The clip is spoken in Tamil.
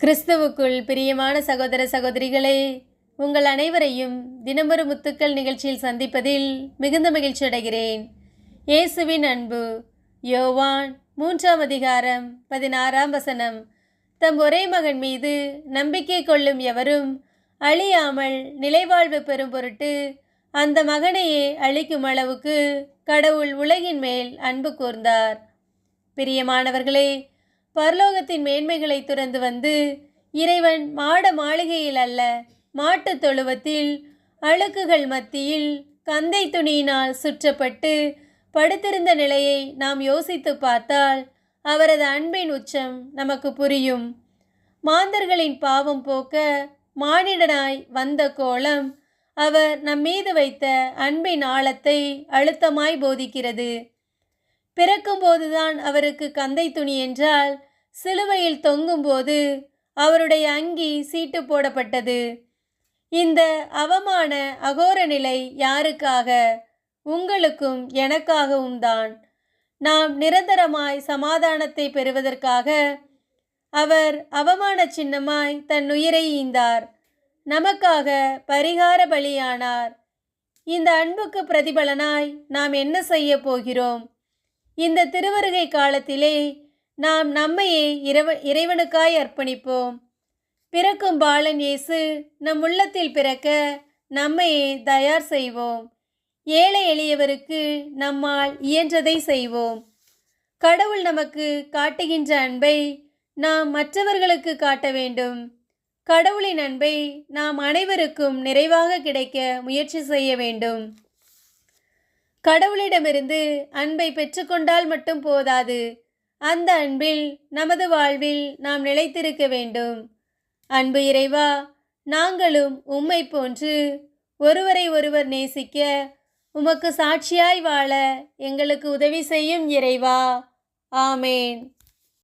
கிறிஸ்துவுக்குள் பிரியமான சகோதர சகோதரிகளே உங்கள் அனைவரையும் தினமொரு முத்துக்கள் நிகழ்ச்சியில் சந்திப்பதில் மிகுந்த மகிழ்ச்சி அடைகிறேன். இயேசுவின் அன்பு யோவான் மூன்றாம் அதிகாரம் பதினாறாம் வசனம். தம் ஒரே மகன் மீது நம்பிக்கை கொள்ளும் எவரும் அழியாமல் நிலைவாழ்வு பெறும் பொருட்டு அந்த மகனையே அழிக்கும் அளவுக்கு கடவுள் உலகின் மேல் அன்பு கூர்ந்தார். பிரியமானவர்களே பரலோகத்தின் மேன்மைகளை துறந்து வந்து இறைவன் மாட மாளிகையில் அல்ல மாட்டுத் தொழுவத்தில் அழுக்குகள் மத்தியில் கந்தை துணியினால் சுற்றப்பட்டு படுத்திருந்த நிலையை நாம் யோசித்து பார்த்தால் அவரது அன்பின் உச்சம் நமக்கு புரியும். மாந்தர்களின் பாவம் போக்க மானிடனாய் வந்த கோலம் அவர் நம் மீது வைத்த அன்பின் ஆழத்தை அழுத்தமாய் போதிக்கிறது. பிறக்கும்போதுதான் அவருக்கு கந்தை துணி என்றால் சிலுவையில் தொங்கும்போது அவருடைய அங்கி சீட்டு போடப்பட்டது. இந்த அவமான அகோர நிலை யாருக்காக? உங்களுக்கும் எனக்காகவும் தான். நாம் நிரந்தரமாய் சமாதானத்தை பெறுவதற்காக அவர் அவமான சின்னமாய் தன் உயிரை ஈந்தார். நமக்காக பரிகார பலியானார். இந்த அன்புக்கு பிரதிபலனாய் நாம் என்ன செய்ய போகிறோம்? இந்த திருவருகை காலத்திலே நாம் நம்மையே இறைவ இறைவனுக்காய் அர்ப்பணிப்போம். பிறக்கும் பாலன் இயேசு நம் உள்ளத்தில் பிறக்க நம்மையே தயார் செய்வோம். ஏழை எளியவருக்கு நம்மால் இயன்றதை செய்வோம். கடவுள் நமக்கு காட்டுகின்ற அன்பை நாம் மற்றவர்களுக்கு காட்ட வேண்டும். கடவுளின் அன்பை நாம் அனைவருக்கும் நிறைவாக கிடைக்க முயற்சி செய்ய வேண்டும். கடவுளிடமிருந்து அன்பை பெற்றுக்கொண்டால் மட்டும் போதாது. அந்த அன்பில் நமது வாழ்வில் நாம் நிலைத்திருக்க வேண்டும். அன்பு இறைவா நாங்களும் உம்மை போன்று ஒருவரை ஒருவர் நேசிக்க உமக்கு சாட்சியாய் வாழ எங்களுக்கு உதவி செய்யும் இறைவா. ஆமேன்.